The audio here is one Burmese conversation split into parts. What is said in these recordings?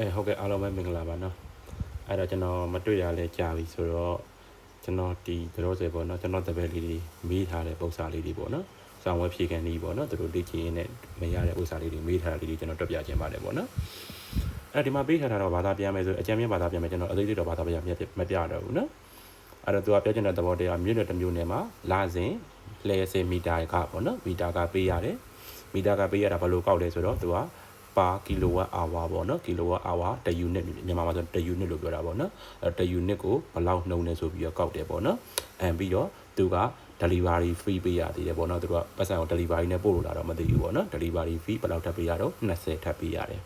အဲဟုတ်ကဲ့အားလုံးပဲမင်္ဂလာပါနော်အဲ့တော့ကျွန်တော်မတွေ့ရလဲကြာပြီဆိုတော့ကျွန်တော်ဒီတို့စေပေါ့နော်ကျွန်တော်တပည့်လေးတွေမေးထားတဲ့ပုံစံလေးတွေပေါ့နော်စောင်းဝဲဖြေခံနေပေါ့နော်သူတို့လေ့ကျင့်ရင်းနဲ့မရတဲ့ဥစ္စာလေးတွေမေးထားတာလေးတွေကျွန်တော်တွက်ပြခြင်းပါတယ်ပေါ့နော်အဲ့ဒီမှာပေးထားတာတော့ဘာသာပြန်မယ်ဆိုအကြံပြဘာသာပြန်မယ်ကျွန်တော်အသေးသေးတော့ဘာသာပြန်မပြတော့ဘူးနော်အဲ့တော့သူကပြောချင်တဲ့သဘောတရားမြို့နယ်တစ်မြို့နယ်မှာလာစဉ်လဲစင်မီတာကပေါ့နော်မီတာကပေးရတယ်မီတာကပေးရတာဘယ်လိုကောက်လဲဆိုတော့သူက ပါကီလိုဝတ်အာဝါပေါ့နော်ကီလိုဝတ်အာဝါ1ယူနစ်မြန်မာမှာဆို1ယူနစ်လို့ပြောတာပေါ့နော်အဲ1ယူနစ်ကိုဘယ်လောက်နှုံနေဆိုပြီးတော့ကောက်တယ်ပေါ့နော်အဲပြီးတော့သူက delivery free ပေးရသေးတယ်ပေါ့နော်သူကပတ်စံကို delivery နဲ့ပို့လို့လာတော့မသိဘူးပေါ့နော် delivery fee ဘယ်လောက်ထပ်ပေးရတော့20ထပ်ပေးရတယ်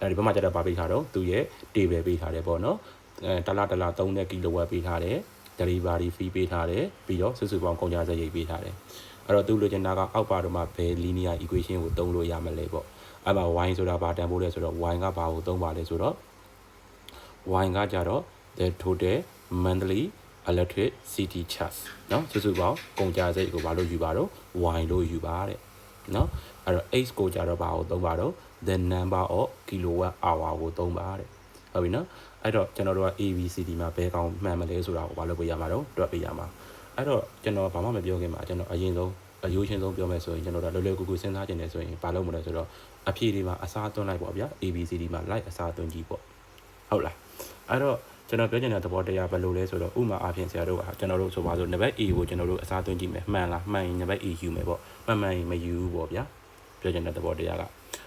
အဲဒီဘက်မှာကျတော့ဗာပေးထားတော့သူရဲ့ table ပေးထားတယ်ပေါ့နော်အဲတလားတလား3တဲ့ကီလိုဝတ်ပေးထားတယ် delivery fee ပေးထားတယ်ပြီးတော့စုစုပေါင်းကုန်ကြစရိတ်ပေးထားတယ် အဲ့တော့သူလိုချင်တာကအောက်ပါတော့မှဘယ် linear equation ကိုသုံးလို့ရမလဲပေါ့အဲ့မှာ y ဆိုတာဘာတန်ဖိုးလဲဆိုတော့ y ကဘာကိုသုံးပါလဲဆိုတော့ y ကကြတော့ the total monthly electricity charge เนาะစုစုပေါင်းကုန်ကြစိတ်ကိုဘာလို့ယူပါတော့ y လို့ယူပါတဲ့เนาะအဲ့တော့ h ကိုကြတော့ဘာကိုသုံးပါတော့ the number of kilowatt hour ကိုသုံးပါတဲ့ဟုတ်ပြီเนาะအဲ့တော့ကျွန်တော်တို့က ABCD မှာဘယ်ကောင်မှန်မလဲဆိုတာကိုဘာလို့ပြရမှာတော့တွက်ပြရမှာ အဲ့တော့ကျွန်တော်ဘာမှမပြောခင်မှာကျွန်တော်အရင်ဆုံးအယိုးချင်းဆုံးပြောမယ်ဆိုရင်ကျွန်တော်တို့လွယ်လွယ်ကူကူစဉ်းစားကြည့်နေဆိုရင်ဘာလုပ်မလဲဆိုတော့အဖြေတွေမှာအစားသွင်းလိုက်ပေါ့ဗျာ ABCD မှာ like အစားသွင်းကြည့်ပေါ့ဟုတ်လားအဲ့တော့ကျွန်တော်ပြောချင်တဲ့သဘောတရားဘယ်လိုလဲဆိုတော့ဥမာအားဖြင့်ဆရာတို့ကကျွန်တော်တို့ဆိုပါစို့နံပါတ် A ကိုကျွန်တော်တို့အစားသွင်းကြည့်မယ်မှန်လားမှန်ရင်နံပါတ် A ယူမယ်ပေါ့မှန်မှန်ရင်မယူဘူးပေါ့ဗျာပြောချင်တဲ့သဘောတရားက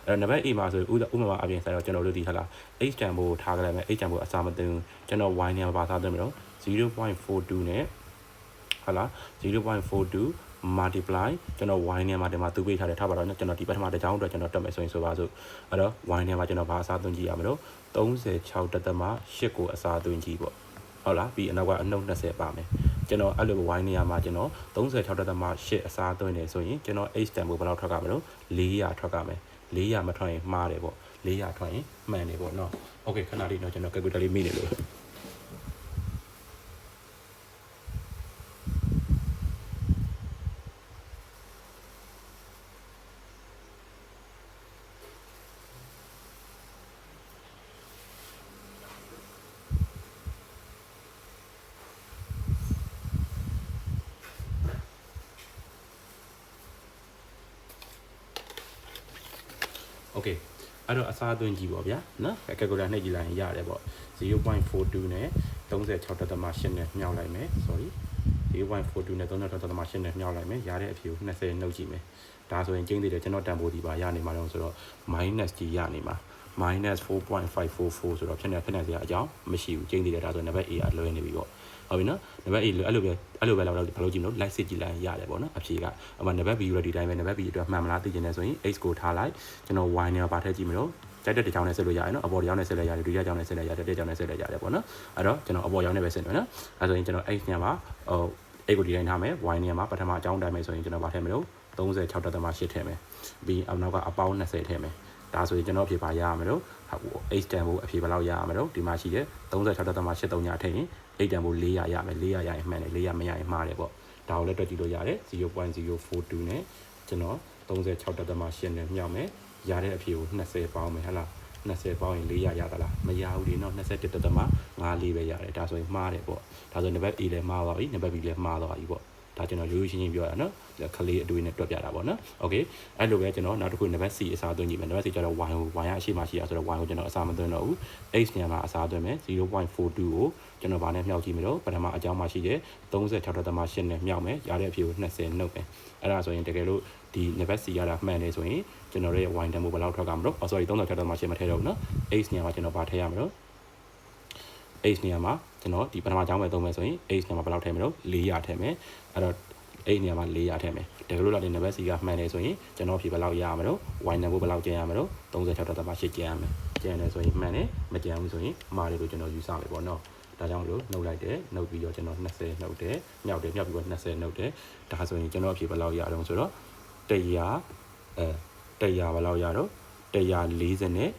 အဲ့တော့နံပါတ် A မှာဆိုဥဥမာအားဖြင့်ဆရာတို့ကျွန်တော်တို့ဒီဟာလား H တန်ဖိုးထားကြလိုက်မယ် H တန်ဖိုးအစားမသွင်းကျွန်တော် Y နဲ့ပါစားသွင်းမယ်တော့0.42နဲ့ ဟာလား0.42 multiply ကျွန်တော် y နဲ့မှာဒီမှာသူပေးထားတယ်ထားပါတော့ကျွန်တော်ဒီပထမတစ်ကြောင်းအတွက်ကျွန်တော်တက်မယ်ဆိုရင်ဆိုပါစို့အဲ့တော့ y နဲ့မှာကျွန်တော်ဘာအစားသွင်းကြည့်ရမလို့36တက်သက်မှာ8ကိုအစားသွင်းကြည့်ပေါ့ဟုတ်လားပြီးအနောက်ကအနှုတ်20ပါမယ်ကျွန်တော်အဲ့လို y နေရာမှာကျွန်တော်36တက်သက်မှာ8အစားသွင်းနေဆိုရင်ကျွန်တော် h တန်ဖို့ဘယ်လောက်ထွက်ကမလို့400ထွက်ကမယ်400မထွက်ရင်မှားတယ်ပေါ့400ထွက်ရင်မှန်တယ်ပေါ့နော်โอเคခဏလေးတော့ကျွန်တော် calculator လေးမိနေလို့ ကဲ့အဲ့တော့အစားသွင်းကြည့်ပေါ့ဗျာနော်ကယ်ကူလာနှိပ်ကြည့်လိုက်ရင်ရတယ်ပေါ့0.42နဲ့36.8နဲ့မြှောက်လိုက်မယ် sorry 0.42နဲ့36.8နဲ့မြှောက်လိုက်မယ်ရတဲ့အဖြေကို20နှုတ်ကြည့်မယ်ဒါဆိုရင်ကျင်းသေးတယ်ကျွန်တော်တန်ဖိုးဒီပါရနေမှာတော့ဆိုတော့ minus ကြီးရနေမှာ 4.544ဆိုတော့ဖြစ်နေဖြစ်နေစရာအကြောင်းမရှိဘူးကျင်းသေးတယ်ဒါဆိုရင်နံပါတ် A ကလွဲနေပြီပေါ့ဟုတ်ပြီနော်နံပါတ် A အဲ့လိုပဲအဲ့လိုပဲလောက်ဘယ်လိုကြည့်မလို့ like စစ်ကြည့်လိုက်ရတယ်ပေါ့နော်အဖြေကအမှနံပါတ် B ရဒီတိုင်းပဲနံပါတ် B အတွက်မှန်မလားသိချင်တယ်ဆိုရင် x ကိုထားလိုက်ကျွန်တော် y နဲ့ပါထည့်ကြည့်မလို့ကြိုက်တဲ့တစ်ချောင်းနဲ့ဆက်လို့ရတယ်နော်အပေါ်တစ်ချောင်းနဲ့ဆက်လို့ရတယ်ဒုတိယချောင်းနဲ့ဆက်လို့ရတယ်တစ်ချောင်းနဲ့ဆက်လို့ရတယ်ပေါ့နော်အဲ့တော့ကျွန်တော်အပေါ်ချောင်းနဲ့ပဲဆက်နေမယ်နော်အဲ့ဆိုရင်ကျွန်တော် x ညမှာဟို x ကိုဒီတိုင်းထားမယ် y ညမှာပထမအကြောင်းတိုင်းမယ်ဆိုရင်ကျွန်တော်ပါထည့်မလို့36.8ထည့်မယ်ပြီးအနောက်က အပေါင်း20ထည့်မယ် ဒါဆိုရင်ကျွန်တော်အဖြေပါရရမယ်လို့ဟို h တန်ဖို့အဖြေဘယ်လောက်ရရမလို့ဒီမှာရှိတဲ့36.83ညထည့်ရင်8တန်ဖို့400ရမယ်400ရရင်မှန်တယ်400မရရင်မှားတယ်ပေါ့ဒါကိုလည်းတွက်ကြည့်လို့ရတယ်0.042နဲ့ကျွန်တော်36.8နဲ့မြောက်မယ်ရတဲ့အဖြေကို20ပေါင်းမယ်ဟဟလား20ပေါင်းရင်400ရသလားမရဘူးလေနော်21.54ပဲရတယ်ဒါဆိုရင်မှားတယ်ပေါ့ဒါဆိုနံပါတ် A လည်းမှားသွားပြီနံပါတ် B လည်းမှားသွားပြီပေါ့ ဒါကျွန်တော်ရိုးရိုးရှင်းရှင်းပြောရနော်ခလေးအတွေ့နဲ့တွက်ပြတာပေါ့နော်โอเคအဲ့လိုပဲကျွန်တော်နောက်တစ်ခုနံပါတ် C အစားသွင်းကြည့်မယ်နံပါတ် C ကျတော့ y ကို y ရအရှိမရှိရဆိုတော့ y ကိုကျွန်တော်အစားမသွင်းတော့ဘူး h ညမှာအစားသွင်းမယ်0.42ကိုကျွန်တော်ဗာနဲ့မြောက်ကြည့်မယ်တော့ပထမအကြောင်းမှရှိတဲ့36.8နဲ့မြောက်မယ်ရတဲ့အဖြေကို20နှုတ်မယ်အဲ့ဒါဆိုရင်တကယ်လို့ဒီနံပါတ် C ရတာမှန်နေဆိုရင်ကျွန်တော်ရဲ့ y တန်ဖိုးဘယ်လောက်ထွက်ကမလို့ oh sorry 36.8မထည့်တော့ဘူးနော် h ညမှာကျွန်တော်ဗာထည့်ရမယ်တော့ h နေရာမှာကျွန်တော်ဒီပထမအကြောင်းပဲသုံးမယ်ဆိုရင် h နေရာမှာဘယ်လောက်ထည့်မလို့400ထည့်မယ်အဲ့တော့ h နေရာမှာ400ထည့်မယ်တကယ်လို့လာတဲ့ number c ကမှန်တယ်ဆိုရင်ကျွန်တော်ဖြေဘယ်လောက်ရရမလို့ y နံပါတ်ဘယ်လောက်ကျန်ရမလို့36.8ကျန်ရမယ်ကျန်တယ်ဆိုရင်မှန်တယ်မကျန်ဘူးဆိုရင်မှားတယ်လို့ကျွန်တော်ယူဆမယ်ပေါ့နော်ဒါကြောင့်မလို့နှုတ်လိုက်တယ်နှုတ်ပြီးတော့ကျွန်တော်20နှုတ်တယ်မြောက်တယ်မြောက်ပြီးတော့20နှုတ်တယ်ဒါဆိုရင်ကျွန်တော်အဖြေဘယ်လောက်ရအောင်ဆိုတော့100အဲ100ဘယ်လောက်ရတော့140နဲ့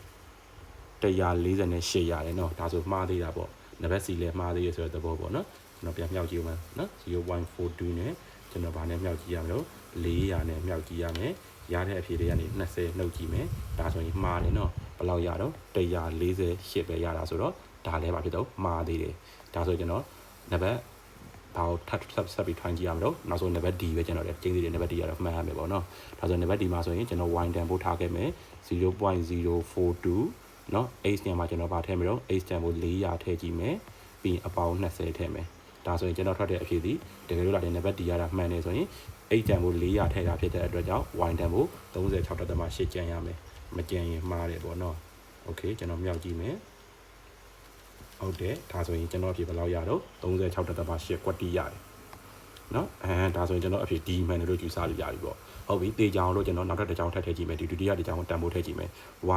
148ရတယ်เนาะဒါဆိုမှားသေးတာပေါ့ နံပါတ် C လည်းမှားသေးရဆိုတဲ့သဘောပေါ့နော်ကျွန်တော်ပြန်မြောက်ကြည့်ဦးမယ်နော်0.42နဲ့ကျွန်တော်ဗာနဲ့မြောက်ကြည့်ရမလို့400နဲ့မြောက်ကြည့်ရမယ်ရတဲ့အဖြေတွေကနေ20နှုတ်ကြည့်မယ်ဒါဆိုရင်မှားတယ်နော်ဘယ်လောက်ရတော့148ပဲရတာဆိုတော့ဒါလည်းပါဖြစ်တော့မှားသေးတယ်ဒါဆိုကျွန်တော်နံပါတ်ဘာကိုထပ်ထပ်ဆက်ပြီးထွန်းကြည့်ရမလို့နောက်ဆုံးနံပါတ် D ပဲကျွန်တော်လည်းကျင်းသေးတယ်နံပါတ် D ရတော့မှတ်ရမယ်ပေါ့နော်ဒါဆိုနံပါတ် D မှာဆိုရင်ကျွန်တော် y တန်ဖို့ထားခဲ့မယ်0.042 เนาะ h ညမှာကျွန်တော်ဗာထည့်မယ်တော့ h တန်ဖို့400ထည့်ကြည့်မယ်ပြီးရင်အပေါင်း20ထည့်မယ်ဒါဆိုရင်ကျွန်တော်ထွက်တဲ့အဖြေဒီတကယ်လို့လာတဲ့နံပါတ် D ရတာမှန်တယ်ဆိုရင် h တန်ဖို့400ထည့်တာဖြစ်တဲ့အတွက်ကြောင့် y တန်ဖို့36.8ကျန်ရမယ်မကျန်ရင်မှားတယ်ပေါ့နော်โอเคကျွန်တော်မြောက်ကြည့်မယ်ဟုတ်တယ်ဒါဆိုရင်ကျွန်တော်အဖြေဘယ်လောက်ရတော့36.8ကွက်တီရတယ်နော်အဲဒါဆိုရင်ကျွန်တော်အဖြေ D မှန်တယ်လို့ယူဆလို့ရပြီပေါ့ဟုတ်ပြီတေချောင်လို့ကျွန်တော်နောက်ထပ်တစ်ချောင်ထပ်ထည့်ကြည့်မယ်ဒီဒုတိယတစ်ချောင်ကိုတန်ဖိုးထည့်ကြည့်မယ်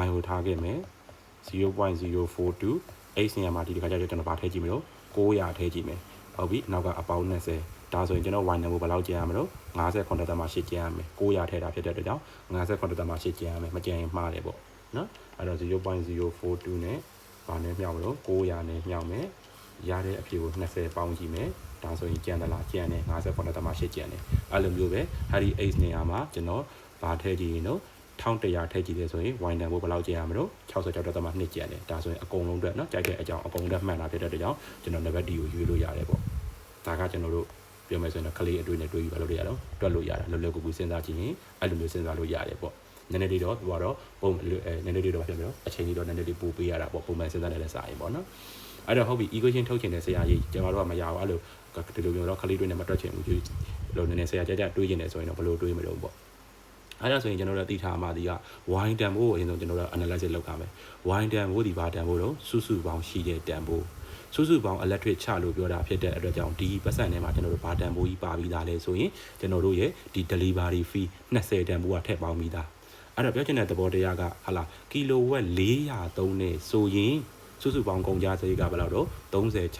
y ကိုထားခဲ့မယ် 0.042 h နေရာမှာဒီတစ်ခါကျတော့ကျွန်တော်ဗာထည့်ကြည့်မယ်လို့900ထည့်ကြည့်မယ်ဟုတ်ပြီနောက်ကအပေါင်း20ဒါဆိုရင်ကျွန်တော် y နံပါတ်ဘယ်လောက်ကျန်ရမလို့59.8ကျန်ရမယ်900ထည့်တာဖြစ်တဲ့အတွက်ကြောင့်59.8ကျန်ရမယ်မကျန်ရင်မှားတယ်ပေါ့နော်အဲ့တော့0.042နဲ့ဗာနဲ့မြောက်မလို့900နဲ့မြောက်မယ်ရတဲ့အဖြေကို20ပေါင်းကြည့်မယ်ဒါဆိုရင်ကျန်တယ်လားကျန်တယ်59.8ကျန်တယ်အဲ့လိုမျိုးပဲဟာဒီ h နေရာမှာကျွန်တော်ဗာထည့်ကြည့်ရင်တော့ 1100ထည့်ကြည့်တယ်ဆိုရင် y တန်ဖို့ဘယ်လောက်ကျန်ရမလို့66.2ကျန်တယ်ဒါဆိုရင်အကုန်လုံးအတွက်เนาะကြိုက်တဲ့အကြောင်းအကုန်လုံးမှန်တာဖြစ်တဲ့အတွက်ကြောင့်ကျွန်တော် level D ကိုရွေးလို့ရတယ်ပေါ့ဒါကကျွန်တော်တို့ပြောမယ်ဆိုရင်တော့ကလေးအတွေ့နဲ့တွေးယူပါလို့ရတော့တွက်လို့ရတာလောလောကူကူစဉ်းစားကြည့်ရင်အဲ့လိုမျိုးစဉ်းစားလို့ရတယ်ပေါ့နည်းနည်းလေးတော့ဟိုကတော့ပုံအဲနည်းနည်းလေးတော့ဖြစ်မယ်နော်အချိန်ကြီးတော့နည်းနည်းလေးပို့ပေးရတာပေါ့ပုံမှန်စဉ်းစားနေတဲ့စာရင်ပေါ့နော်အဲ့တော့ဟုတ်ပြီ equation ထုတ်ချင်တဲ့ဆရာကြီးကျွန်တော်တို့ကမရဘူးအဲ့လိုဒီလိုမျိုးတော့ကလေးတွေနဲ့မတွက်ချင်ဘူးဒီလိုနည်းနည်းဆရာကြကြတွေးချင်တယ်ဆိုရင်တော့ဘယ်လိုတွေးမလို့ပေါ့ အဲ့ဒါဆိုရင်ကျွန်တော်တို့သိထားမှဒီက wine တန်ဖိုးကိုအရင်ဆုံးကျွန်တော်တို့ analysis လုပ်ရမယ် wine တန်ဖိုးဒီဘာတန်ဖိုးတော့စုစုပေါင်းရှိတဲ့တန်ဖိုးစုစုပေါင်း electric ချလို့ပြောတာဖြစ်တဲ့အတွက်ကြောင့်ဒီပတ်စံထဲမှာကျွန်တော်တို့ဘာတန်ဖိုးကြီးပါပြီးသားလဲဆိုရင်ကျွန်တော်တို့ရဲ့ဒီ delivery fee 20တန်ဖိုးကထည့်ပေါင်းပြီးသားအဲ့တော့ပြောချင်တဲ့သဘောတရားကဟာလာကီလိုဝက်403နဲ့ဆိုရင် စုစုပေါင်းကုန်ကြစရိတ်ကဘယ်လောက်တော့36.8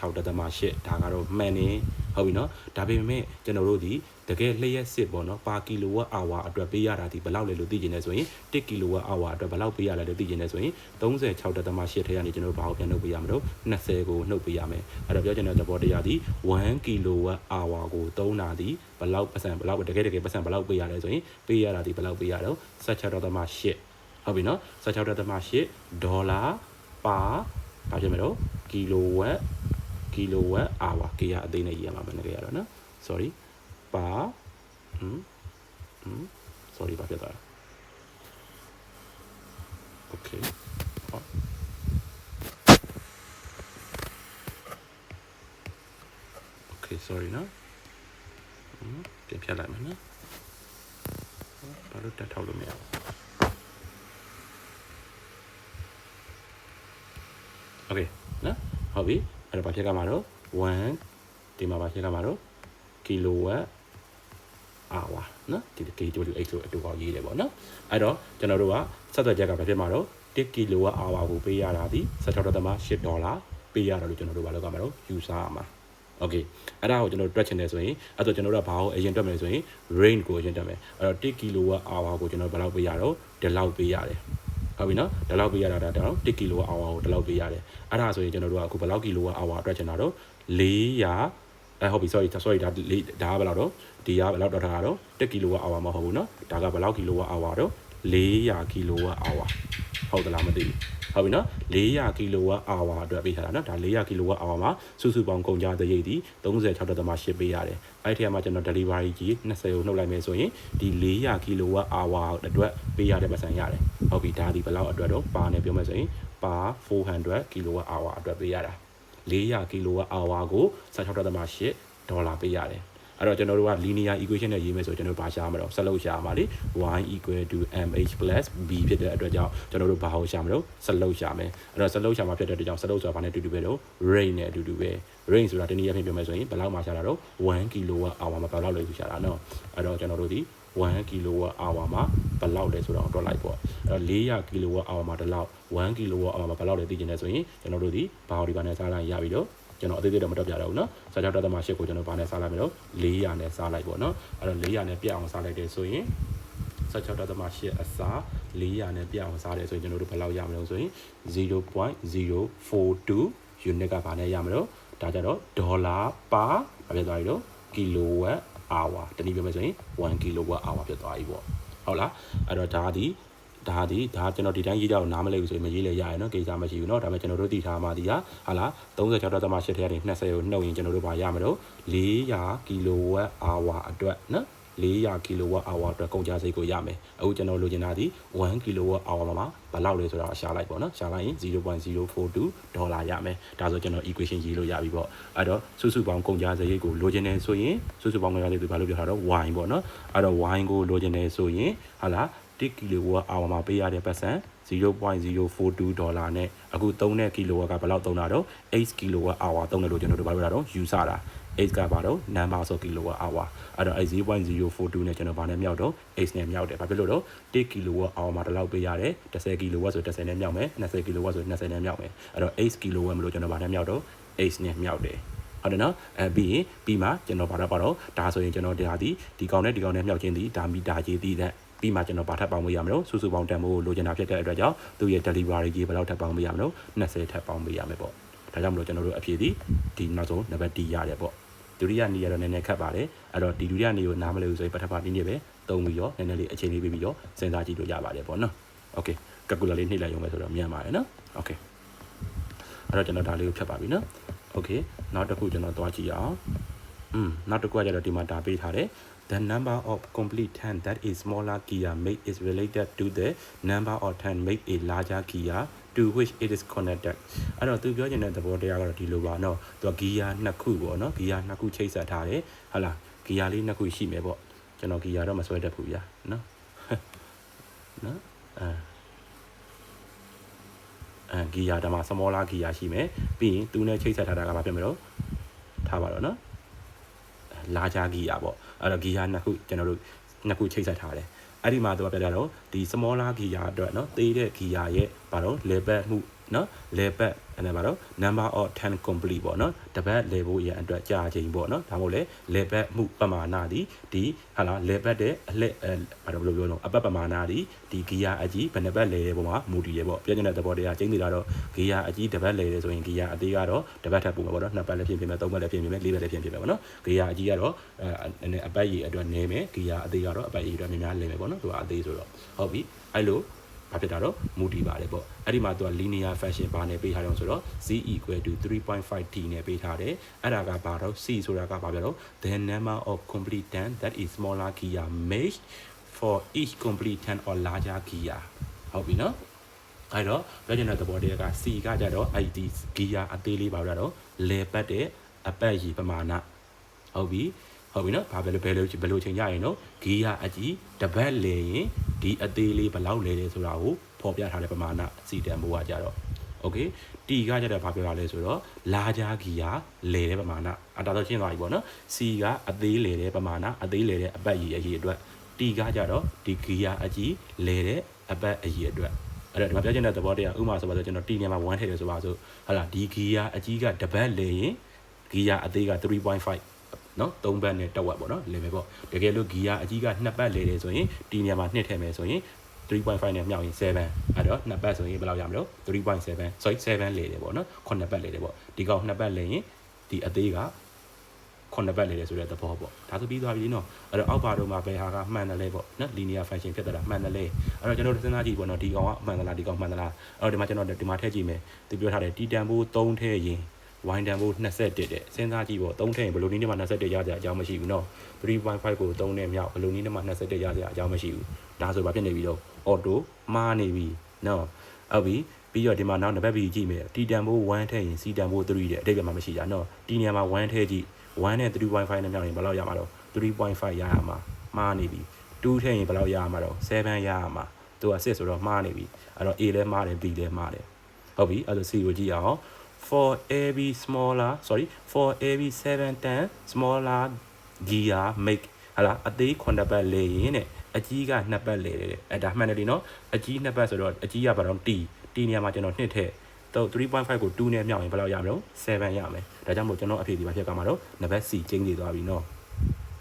ဒါကတော့မှန်နေဟုတ်ပြီနော်ဒါပေမဲ့ကျွန်တော်တို့ဒီတကယ်လျှက်စစ်ပေါ့နော်ပါကီလိုဝက်အာဝါအတွက်ပေးရတာဒီဘယ်လောက်လဲလို့သိကျင်နေဆိုရင်1ကီလိုဝက်အာဝါအတွက်ဘယ်လောက်ပေးရလဲလို့သိကျင်နေဆိုရင်36.8ထဲကနေကျွန်တော်တို့ဘာကိုပြန်နှုတ်ပေးရမလို့20ကိုနှုတ်ပေးရမယ်အဲ့တော့ပြောချင်တဲ့သဘောတရားဒီ1ကီလိုဝက်အာဝါကိုသုံးတာဒီဘယ်လောက်ပတ်စံဘယ်လောက်တကယ်တကယ်ပတ်စံဘယ်လောက်ပေးရလဲဆိုရင်ပေးရတာဒီဘယ်လောက်ပေးရတော့16.8ဟုတ်ပြီနော်16.8ဒေါ်လာပါ ဘာဖြစ်မလို့ကီလိုဝက်ကီလိုဝက်အာဝါကေရအသေးနဲ့ရေးရမှာမနည်းရတော့နော် sorry ပါဟမ်ဟမ် sorry ဘာဖြစ်သွားလဲ okay ဟော okay sorry နော်ဟမ်ပြန်ဖြတ်လိုက်မယ်နော်ဘာလို့တက်ထောက်လို့မရဘူး okay နော်ဟုတ်ပြီအဲ့တော့ဘာဖြစ်ကမှာတော့1ဒီမှာဘာဖြစ်ကမှာတော့ kilowatt hour နော်ဒီ kWh လို့အတူပေါင်းရေးတယ်ပေါ့နော်အဲ့တော့ကျွန်တော်တို့ကဆက်သွယ်ချက်ကဘာဖြစ်မှာတော့1 kilowatt hour ကိုပေးရတာဒီ16.8ဒေါ်လာပေးရတာလို့ကျွန်တော်တို့ဘာလုပ်ရမှာတော့ယူဆရမှာโอเคအဲ့ဒါကိုကျွန်တော်တွက်ချင်တယ်ဆိုရင်အဲ့တော့ကျွန်တော်တို့ကဘာကိုအရင်တွက်မယ်ဆိုရင် range ကိုအရင်တွက်မယ်အဲ့တော့1 kilowatt hour ကိုကျွန်တော်ဘယ်လောက်ပေးရတော့ဒီလောက်ပေးရတယ် ဟုတ်ပြီနော်ဒီလောက်ပေးရတာဒါတော့1 kilowatt hour ကိုဒီလောက်ပေးရတယ်အဲ့ဒါဆိုရင်ကျွန်တော်တို့ကအခုဘယ်လောက် kilowatt hour အတွက်ချင်တာတော့400အဲဟုတ်ပြီ sorry sorry ဒါဒါကဘယ်လောက်တော့ဒီကဘယ်လောက်တော့ထားတာတော့1 kilowatt hour မဟုတ်ဘူးเนาะဒါကဘယ်လောက် kilowatt hour တော့400 kilowatt hour ဟုတ်သလားမသိဘူးဟုတ်ပြီနော်400 kilowatt hour အတွက်ပေးထားတာနော်ဒါ400 kilowatt hour မှာစုစုပေါင်းကုန်ကြသရိပ်ဒီ36.8ပေးရတယ်အဲ့ဒီထဲမှာကျွန်တော် delivery ကြီး20ကိုနှုတ်လိုက်မယ်ဆိုရင်ဒီ400 kilowatt hour အတွက်ပေးရတဲ့ပတ်စံရတယ်ဟုတ်ပြီဒါဒီဘယ်လောက်အတွက်တော့ပါနေပြောမယ်ဆိုရင်ပါ400 kilowatt hour အတွက်ပေးရတာ400 kilowatt hour ကို16.8ဒေါ်လာပေးရတယ် အဲ့တော့ကျွန်တော်တို့က linear equation နဲ့ရေးမယ်ဆိုကျွန်တော်တို့ဘာရှာမှာတော့ဆက်လုပ်ရှာမှာလေ y equal to mh plus b ဖြစ်တဲ့အတွက်ကြောင့်ကျွန်တော်တို့ဘာဟောရှာမှာတော့ဆက်လုပ်ရှာမယ်အဲ့တော့ဆက်လုပ်ရှာမှာဖြစ်တဲ့အတွက်ကြောင့်ဆက်လုပ်ဆိုတာဘာနဲ့အတူတူပဲတော့ range နဲ့အတူတူပဲ range ဆိုတာတနည်းအားဖြင့်ပြောမယ်ဆိုရင်ဘယ်လောက်မှရှာတာတော့1 kilowatt hour မှာဘယ်လောက်လဲရှာတာနော်အဲ့တော့ကျွန်တော်တို့ဒီ1 kilowatt hour မှာဘယ်လောက်လဲဆိုတော့တွက်လိုက်ပေါ့အဲ့တော့400 kilowatt hour မှာဒီလောက်1 kilowatt hour မှာဘယ်လောက်လဲသိချင်တယ်ဆိုရင်ကျွန်တော်တို့ဒီဘာဟောဒီဘာနဲ့စားလိုက်ရပြီတော့ ကျွန်တော်အသေးသေးတော့မတော့ပြတော့ဘူးเนาะစားကြောက်တသမရှစ်ကိုကျွန်တော်ဗာနဲ့စားလိုက်မယ်တော့400နဲ့စားလိုက်ပေါ့เนาะအဲ့တော့400နဲ့ပြတ်အောင်စားလိုက်တယ်ဆိုရင်16.8အစား400နဲ့ပြတ်အောင်စားတယ်ဆိုရင်ကျွန်တော်တို့ဘယ်လောက်ရမလဲဆိုရင်0.042 unit ကဗာနဲ့ရမှာတော့ဒါကြတော့ဒေါ်လာပါဘာဖြစ်သွားပြီတော့ kilowatt hour တနည်းပြောမယ်ဆိုရင်1 kilowatt hour ဖြစ်သွားပြီပေါ့ဟုတ် ဟုတ်လားအဲ့တော့ဒါဒီ ဒါဒီဒါကျွန်တော်ဒီတိုင်းရေးကြတော့နားမလဲဘူးဆိုရင်မရေးလဲရရယ်နော်ကိစ္စမရှိဘူးနော်ဒါပေမဲ့ကျွန်တော်တို့တည်ထားမှဒီဟာဟာလား36.8ထဲကနေ20ကိုနှုတ်ရင်ကျွန်တော်တို့ဘာရမလို့400 kWh အတွက်နော်400 kWh အတွက်ကုန်ကျစရိတ်ကိုရမယ်အခုကျွန်တော်လိုချင်တာဒီ1 kWh မှာဘယ်လောက်လဲဆိုတာရှာလိုက်ပေါ့နော်ရှာလိုက်ရင်0.042ဒေါ်လာရမယ်ဒါဆိုကျွန်တော် equation ရေးလို့ရပြီပေါ့အဲ့တော့စုစုပေါင်းကုန်ကျစရိတ်ကိုလိုချင်တယ်ဆိုရင်စုစုပေါင်းကုန်ကျစရိတ်ကိုဘာလို့ပြောတာတော့ y ပေါ့နော်အဲ့တော့ y ကိုလိုချင်တယ်ဆိုရင်ဟာလား 1ကီလိုဝတ်အာဝါမှာပေးရတဲ့ပတ်စံ0.042ဒေါ်လာနဲ့အခုသုံးတဲ့ကီလိုဝတ်ကဘယ်လောက်သုံးတာတော့8ကီလိုဝတ်အာဝါသုံးတယ်လို့ကျွန်တော်တို့ဘာလို့ပြောတာတော့ယူဆတာ8ကဘာတော့ number ဆို kilowatt hour အဲ့တော့အဲ့0.042နဲ့ကျွန်တော်ဗာနဲ့မြောက်တော့8နဲ့မြောက်တယ်ဘာဖြစ်လို့တော့1 kilowatt hour မှာဒီလောက်ပေးရတယ်10 kilowatt ဆို10နဲ့မြောက်မယ်20 kilowatt ဆို20နဲ့မြောက်မယ်အဲ့တော့8 kilowatt မလို့ကျွန်တော်ဗာနဲ့မြောက်တော့8နဲ့မြောက်တယ်ဟုတ်တယ်နော်အဲပြီးရင်ပြီးမှကျွန်တော်ဗာတော့ပါတော့ဒါဆိုရင်ကျွန်တော်တရားဒီဒီကောင်နဲ့ဒီကောင်နဲ့မြောက်ချင်းဒီဒါမီတာကြီးတည်တဲ့ ပြီးမှကျွန်တော်ဗာထပ်ပေါင်းပေးရမလို့စုစုပေါင်းတန်ဖိုးလိုချင်တာဖြစ်တဲ့အတွက်ကြောင့်သူ့ရဲ့ delivery ကြီးဘယ်လောက်ထပ်ပေါင်းပေးရမလို့20ထပ်ပေါင်းပေးရမယ်ပေါ့ဒါကြောင့်မလို့ကျွန်တော်တို့အဖြေဒီဒီနောက်ဆုံးနံပါတ် D ရတယ်ပေါ့ ဒုတိယနေ့ကတော့နည်းနည်းခက်ပါတယ်အဲ့တော့ဒီဒုတိယနေ့ကိုနားမလည်ဘူးဆိုရင်ပထမနေ့နေ့ပဲသုံးပြီးတော့နည်းနည်းလေးအချိန်လေးပေးပြီးတော့စဉ်းစားကြည့်လို့ရပါတယ်ပေါ့နော်โอเคကကူလာလေးနှိပ်လိုက်ရုံပဲဆိုတော့မြန်ပါတယ်နော်โอเคအဲ့တော့ကျွန်တော်ဒါလေးကိုဖြတ်ပါပြီနော်โอเคနောက်တစ်ခုကျွန်တော်သွားကြည့်အောင်อืมနောက်တစ်ခုကကျတော့ဒီမှာဒါပေးထားတယ် The number of complete turn that is smaller gear make is related to the number of turn make a larger gear to which it is connected အဲ့တော့သူပြောချင်တဲ့သဘောတရားကတော့ဒီလိုပါနော်သူက gear နှစ်ခုပေါ့နော် gear နှစ်ခုချိတ်ဆက်ထားတယ်ဟာလား gear လေးနှစ်ခုရှိမယ်ပေါ့ကျွန်တော် gear တော့မဆွဲတတ်ဘူးဗျာနော်နော်အဲအဲ gear ဒါမှ smaller gear ရှိမယ်ပြီးရင်သူနဲ့ချိတ်ဆက်ထားတာကဘာဖြစ်မလို့ထားပါတော့နော် လာဂျာဂီယာပေါ့အဲ့တော့ဂီယာနှစ်ခုကျွန်တော်တို့နှစ်ခုချိတ်ဆက်ထားတယ်အဲ့ဒီမှာသူကပြောကြတော့ဒီ smaller ဂီယာအတွက်เนาะသေးတဲ့ဂီယာရဲ့ဘာလို့ level မှု နော်လေပတ်အဲ့မှာတော့ number of 10 complete ပေါ့နော်တပတ်လေဖို့ရန်အတွက်ကြာချိန်ပေါ့နော်ဒါမို့လဲလေပတ်မှုပမာဏသည်ဒီဟာလားလေပတ်တဲ့အလှအဲဘာလို့ဘယ်လိုပြောတော့အပတ်ပမာဏသည်ဒီဂီယာအကြီးဘယ်နှပတ်လေတဲ့ပုံမှာမူတည်ရပေါ့ပြည့်ညက်တဲ့သဘောတရားချိန်သေးတာတော့ဂီယာအကြီးတပတ်လေတယ်ဆိုရင်ဂီယာအသေးကတော့တပတ်ထပ်ပုံမှာပေါ့နော်နှစ်ပတ်လည်းဖြစ်ဖြစ်မယ်သုံးပတ်လည်းဖြစ်ဖြစ်မယ်လေးပတ်လည်းဖြစ်ဖြစ်မယ်ပေါ့နော်ဂီယာအကြီးကတော့အဲအပတ်ကြီးအတွက်နည်းမယ်ဂီယာအသေးကတော့အပတ်ကြီးအတွက်များများလဲမယ်ပေါ့နော်သူကအသေးဆိုတော့ဟုတ်ပြီအဲ့လို ဘာဖြစ်တာတော့မူတည်ပါတယ်ပေါ့အဲ့ဒီမှာသူက linear function ဘာနဲ့ပေးထားတယ်ဆိုတော့ z equal to 3.5t နဲ့ပေးထားတယ်အဲ့ဒါကဘာတော့ c ဆိုတာကဘာပြောတော့ the number of complete turn that is smaller gear made for each complete turn or larger gear ဟုတ်ပြီနော်အဲ့တော့ပြောချင်တဲ့သဘောတရားက c ကကြတော့အဲ့ဒီ gear အသေးလေးပါတော့လေပတ်တဲ့အပတ်ရည်ပမာဏဟုတ်ပြီ ဟုတ်ပြီနော်ဘာပဲလို့ဘယ်လိုဘယ်လိုချိန်ကြရင်တော့ဂီယာအကြီးတပတ်လေရင်ဒီအသေးလေးဘယ်လောက်လဲလဲဆိုတာကိုဖော်ပြထားတဲ့ပမာဏစီတန်ဘိုးကကြတော့โอเคတီကကြတဲ့ဘာပြောတာလဲဆိုတော့လာဂျာဂီယာလေတဲ့ပမာဏအတာတော့ရှင်းသွားပြီပေါ့နော်စီကအသေးလေတဲ့ပမာဏအသေးလေတဲ့အပတ်ရည်အရေးအတွက်တီကကြတော့ဒီဂီယာအကြီးလေတဲ့အပတ်အရေးအတွက်အဲ့တော့ဒီမှာပြောချင်တဲ့သဘောတရားဥမာဆိုပါဆိုကျွန်တော်တီနေမှာ1ထည့်တယ်ဆိုပါဆိုဟာလာဒီဂီယာအကြီးကတပတ်လေရင်ဂီယာအသေးက3.5 နော်၃ဘတ်နဲ့တက်ဝက်ပေါ့နော် level ပေါ့တကယ်လို့ဂီယာအကြီးက2ဘတ်လေတယ်ဆိုရင်ဒီနေရာမှာနှစ်ထည့်မယ်ဆိုရင်3.5နဲ့မြောက်ရင်7အဲ့တော့2ဘတ်ဆိုရင်ဘယ်လောက်ရမလို့3.7 sorry 7လေတယ်ပေါ့နော်9ဘတ်လေတယ်ပေါ့ဒီကောင်2ဘတ်လေရင်ဒီအသေးက9ဘတ်လေတယ်ဆိုတဲ့သဘောပေါ့ဒါဆိုပြီးသွားပြီနော်အဲ့တော့အောက်ပါတော့မှာဘယ်ဟာကမှန်တယ်လဲပေါ့နော် linear function ဖြစ်တာမှန်တယ်လဲအဲ့တော့ကျွန်တော်တို့စဉ်းစားကြည့်ပေါ့နော်ဒီကောင်ကမှန်သလားဒီကောင်မှန်သလားအဲ့တော့ဒီမှာကျွန်တော်ဒီမှာထည့်ကြည့်မယ်သူပြောထားတယ်တီတန်ဘိုး3ထည့်ရင် ဝိုင်းတန်ဖို့21တဲ့စဉ်းစားကြည့်ပေါ့3ထည့်ရင်ဘယ်လိုနည်းနဲ့မှ21ရကြအကြောင်းမရှိဘူးเนาะ3.5ကို3နဲ့မြောက်ဘယ်လိုနည်းနဲ့မှ21ရကြအကြောင်းမရှိဘူးဒါဆိုဘာဖြစ်နေပြီတော့ auto မှားနေပြီเนาะဟုတ်ပြီပြီးတော့ဒီမှာနောက်တစ်ပတ်ပြီးကြည့်မယ်တီတန်ဖို့1ထည့်ရင်စီတန်ဖို့3တဲ့အတိတ်ကမှမရှိတာเนาะဒီနေရာမှာ1ထည့်ကြည့်1နဲ့3.5နဲ့မြောက်ရင်ဘယ်လောက်ရမှာတော့3.5ရရမှာမှားနေပြီ2ထည့်ရင်ဘယ်လောက်ရမှာတော့7ရရမှာသူက6ဆိုတော့မှားနေပြီအဲ့တော့ A လဲမှားတယ် B လဲမှားတယ်ဟုတ်ပြီအဲ့ဒါ C ကိုကြည့်အောင် for every smaller sorry for every 7 10 smaller gear make ဟာလားအသေး9ဘတ်လေရင်တဲ့အကြီးက2ဘတ်လေတဲ့အဲဒါမှန်တယ်ဒီနော်အကြီး2ဘတ်ဆိုတော့အကြီးကဘာတော့ t t နေရာမှာကျွန်တော်နှစ်ထည့်တော့3.5ကို2နဲ့မြောက်ရင်ဘယ်လောက်ရမလို့7ရမယ်ဒါကြောင့်မို့ကျွန်တော်အဖြေဒီမှာဖြစ်ကမှာတော့နံပါတ် C ကျင်းနေသွားပြီနော်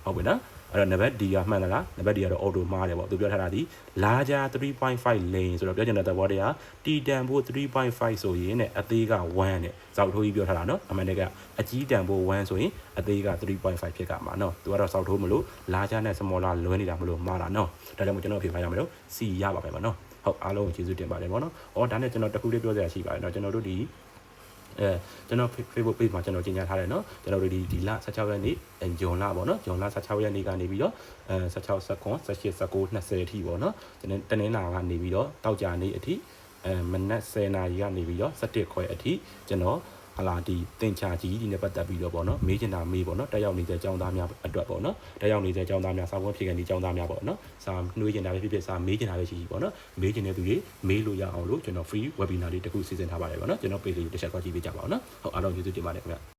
ဟုတ်ပြီနော် အဲ့တော့နံပါတ် D ကမှန်လားနံပါတ် D ကတော့ auto မှားတယ်ပေါ့သူပြောထားတာဒီ larger 3.5 lane ဆိုတော့ပြောချင်တဲ့သဘောတရားတီတန်ဖို့3.5ဆိုရင်နဲ့အသေးက1နဲ့ဇောက်ထိုးကြီးပြောထားတာနော်အမှန်တကယ်အကြီးတန်ဖို့1ဆိုရင်အသေးက3.5ဖြစ်ကမှာနော်သူကတော့ဇောက်ထိုးမလို့ larger နဲ့ smaller လွဲနေတာမလို့မှားတာနော်ဒါကြောင့်မို့ကျွန်တော်ဖြေပါရမယ်လို့ C ရပါမယ်ပေါ့နော်ဟုတ်အားလုံးကိုကျေးဇူးတင်ပါတယ်ပေါ့နော်။အော်ဒါနဲ့ကျွန်တော်တခုလေးပြောစရာရှိပါတယ်။တော့ကျွန်တော်တို့ဒီ အဲကျွန်တော် Facebook page မှာကျွန်တော်ကြီးညာထားတယ်နော်ကျွန်တော်တို့ဒီဒီလ16ရက်နေ့ဂျွန်လပေါ့နော်ဂျွန်လ16ရက်နေ့ကနေပြီးတော့အဲ16 19 18 19 20အထိပေါ့နော်ကျွန်တော်တနင်္လာကနေပြီးတော့တောက်ကြနေ့အထိအဲမနက်10:00နာရီကနေပြီးတော့17ခွဲအထိကျွန်တော် ဟလာဒီတင်ချာကြီးဒီနဲ့ပတ်သက်ပြီးတော့ပေါ့နော်မေးချင်တာမေးပေါ့နော်တက်ရောက်နေတဲ့ကျောင်းသားများအတွက်ပေါ့နော်တက်ရောက်နေတဲ့ကျောင်းသားများစာပွဲဖြစ်ခဲ့တဲ့ကျောင်းသားများပေါ့နော်စာနှွေးချင်တာပဲဖြစ်ဖြစ်စာမေးချင်တာပဲရှိရှိပေါ့နော်မေးချင်တဲ့သူတွေမေးလို့ရအောင်လို့ကျွန်တော် free webinar လေးတစ်ခုစီစဉ်ထားပါတယ်ပေါ့နော်ကျွန်တော် page လေးတစ်ချက်သွားကြည့်ပေးကြပါအောင်နော်ဟုတ်အားလုံးကျေးဇူးတင်ပါတယ်ခင်ဗျ